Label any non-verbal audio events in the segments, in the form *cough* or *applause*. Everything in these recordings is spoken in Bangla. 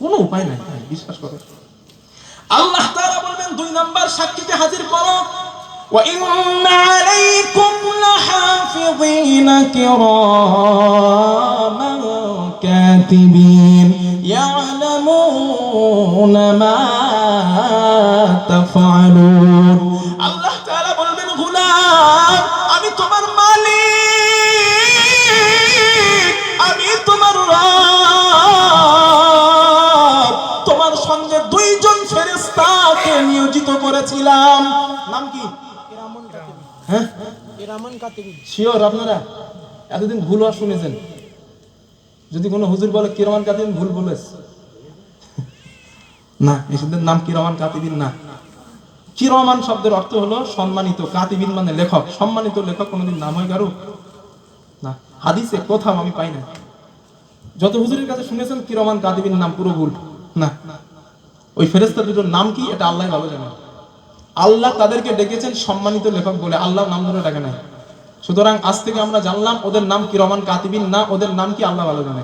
কোনো উপায় নাই ভাই, বিশ্বাস করো আল্লাহ তাআলা বলবেন দুই নাম্বার সাক্ষীকে হাজির করো وإن عليكم لحافظين كراما كاتبين يعلمون ما تفعلون করেছিলাম। নাম কি? হ্যাঁ? শিওর আপনারা এতদিন ভুল আর শুনেছেন। যদি কোনো হুজুর বলে কিরমান কাতিবিন ভুল বলেছ। *laughs* না এসেদের নাম কিরমান কাতিবিন না। কিরমান শব্দের অর্থ হলো সম্মানিত। কাতিবিন মানে লেখক। সম্মানিত লেখক কোনোদিন নাম হয় কারও? না হাদিসে কোথাও আমি পাই না। যত হুজুরের কাছে শুনেছেন কিরমান কাতিবিন নাম পুরো ভুল। না। ওই ফেরেস্তা দুটোর নাম কি? এটা আল্লাহ ভালো জানে। আল্লাহ তাদেরকে ডেকেছেন সম্মানিত লেখক বলে। আল্লাহ নাম ধরে ডাকে নাই। সুতরাং আজ থেকে আমরা জানলাম ওদের নাম কিরমান কাতিবিন? না, ওদের নাম কি আল্লাহ ভালো জানে?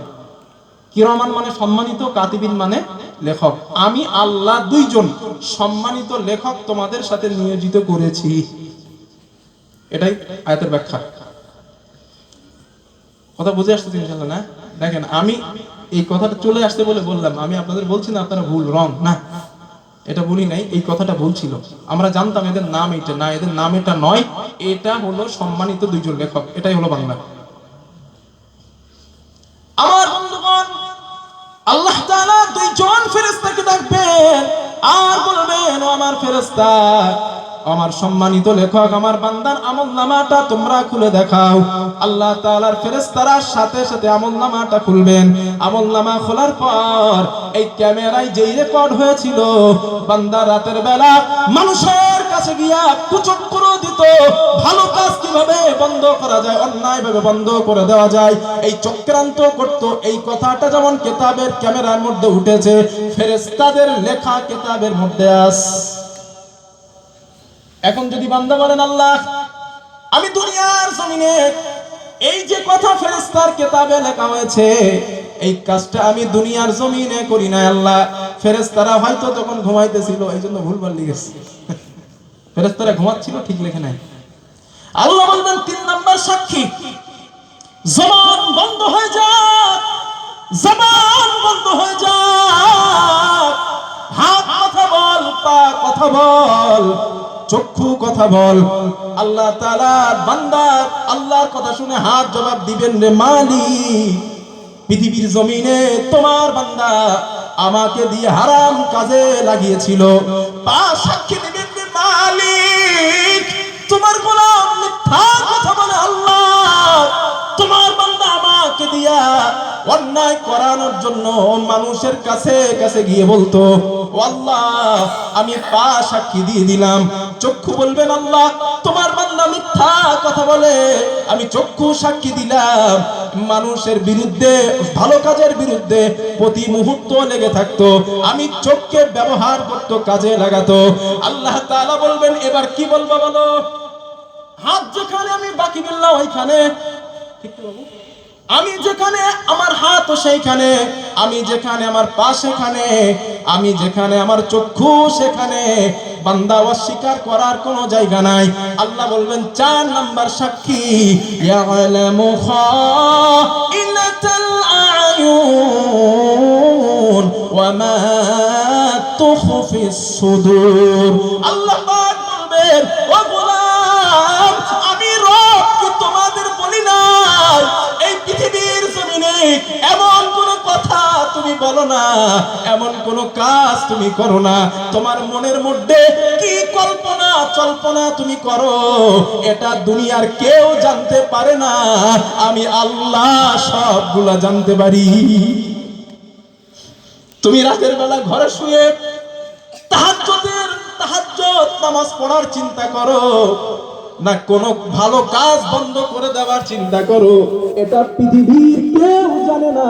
কিরমান মানে সম্মানিত, কাতিবিন মানে লেখক। আমি আল্লাহ দুইজন সম্মানিত লেখক তোমাদের সাথে নিয়োজিত করেছি। এটাই আয়াতের ব্যাখ্যা। কথা বুঝে আসতেছি ইনশাল্লাহ না? দেখেন, আমি এই কথাটা চলে আসতে বলে বললাম, আমি আপনাদের বলছি না আপনারা ভুল রং না। এটা বলি নাই, এই কথাটা ভুল ছিল। আমরা জানতাম এদের নাম এটা না, এদের নাম এটা নয়, এটা হলো সম্মানিত দুইজন লেখক, এটাই হলো বাংলা। আমার বন্ধুগণ, আল্লাহ দুইজন ফেরেশতাকে ডাকবেন, আর বলবেন আমার ফেরেশতা আমার সম্মানিত লেখক, আমার বান্দার আমল নামাটা তোমরা খুলে দেখাও। আল্লাহ তাআলার ফেরেশতারা সাথে সাথে আমল নামাটা খুলবেন। আমল নামা খোলার পর এই ক্যামেরায় যেই রেকর্ড হয়েছিল, বান্দা রাতের বেলা মানুষের কাছে গিয়া কুচক্র দিত, ভালো কাজ কীভাবে বন্ধ করা যায়, অন্যায় ভাবে বন্ধ করে দেওয়া যায়, এই চক্রান্ত করত। এই কথাটা যেমন কেতাবের ক্যামেরার মধ্যে উঠেছে ফেরেস্তাদের লেখা কেতাবের মধ্যে আস এখন যদি বান্দা বলেন, আল্লাহ, আমি দুনিয়ার জমিনে এই যে কথা ফেরেস্তার কেতাবে লেখা হয়েছে, এই কাজটা আমি দুনিয়ার জমিনে করি না আল্লাহ। ফেরেস্তারা হয়তো তখন ঘুমাইতেছিল এই জন্য ভুলভাল লিখেছে। ফেরেস্তারা ঘুমাচ্ছিল, ঠিক লেখে নাই। আল্লাহ বলবেন, তিন নাম্বার সাক্ষী, জবান বন্ধ হয়ে যাক জবান বন্ধ হয়ে যাক হাত কথা বল, পা কথা বল চক্ষু কথা বল। আল্লাহ তাআলা বান্দা আল্লাহর কথা শুনে হাত জবাব দিবেন রে মালিক। পৃথিবীর জমিনে তোমার বান্দা আমাকে দিয়ে হারাম কাজে লাগিয়েছিল। পা সাক্ষী দিবেন রে মালিক। তোমার কথা বলে আল্লাহ। তোমার বান্দা আমাকে দিয়া অন্যায় করানোর জন্য মানুষের কাছে কাছে গিয়ে বলতো আল্লাহ, আমি পা সাক্ষী দিয়ে দিলাম। চক্ষু বলবেন, আল্লাহ, তোমার বান্দা মিথ্যা কথা বলে, আমি চক্ষু সাক্ষী দিলাম। মানুষের বিরুদ্ধে, ভালো কাজের বিরুদ্ধে প্রতি মুহূর্ত লেগে থাকতো। আমি চোখকে ব্যবহার করতো, কাজে লাগাতো। আল্লাহ তাআলা বলবেন, এবার কি বলব বলো? হাত যেখানে, আমি বাকি বিল্লাহ ওইখানে। ঠিক বাবু? আমি যেখানে আমার হাত সেইখানে আমি যেখানে আমার পা সেখানে, আমি যেখানে আমার চক্ষু সেখানে বান্দা অস্বীকার করার কোনো জায়গা নাই। আল্লাহ বলবেন, চার নাম্বার সাক্ষী আল্লাহ বলবেন, ও না এমন কোন কাজ তুমি করো না তোমার মনের মধ্যে কি কল্পনা, চল্পনা তুমি করো? এটা দুনিয়ার কেউ জানতে পারে না। আমি আল্লাহ সবগুলা জানতে পারি। তুমি রাতের বেলা ঘরে শুয়ে তাহাজ্জুদের, তাহাজ্জুদ, নামাজ পড়ার চিন্তা করো, না কোনো ভালো কাজ বন্ধ করে দেওয়ার চিন্তা করো। এটা পৃথিবীর কেউ জানে না।